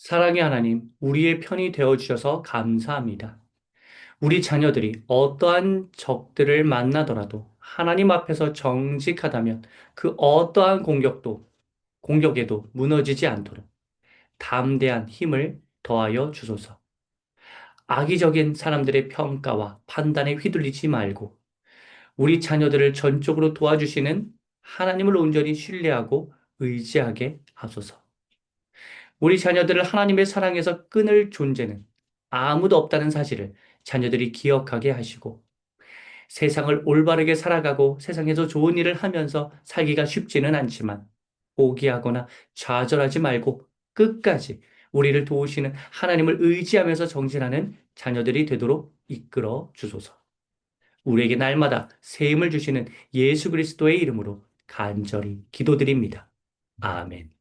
사랑의 하나님, 우리의 편이 되어 주셔서 감사합니다. 우리 자녀들이 어떠한 적들을 만나더라도 하나님 앞에서 정직하다면 그 어떠한 공격도, 공격에도 무너지지 않도록 담대한 힘을 더하여 주소서. 악의적인 사람들의 평가와 판단에 휘둘리지 말고 우리 자녀들을 전적으로 도와주시는 하나님을 온전히 신뢰하고 의지하게 하소서. 우리 자녀들을 하나님의 사랑에서 끊을 존재는 아무도 없다는 사실을 자녀들이 기억하게 하시고 세상을 올바르게 살아가고 세상에서 좋은 일을 하면서 살기가 쉽지는 않지만 포기하거나 좌절하지 말고 끝까지 우리를 도우시는 하나님을 의지하면서 정진하는 자녀들이 되도록 이끌어 주소서. 우리에게 날마다 새 힘을 주시는 예수 그리스도의 이름으로 간절히 기도드립니다. 아멘.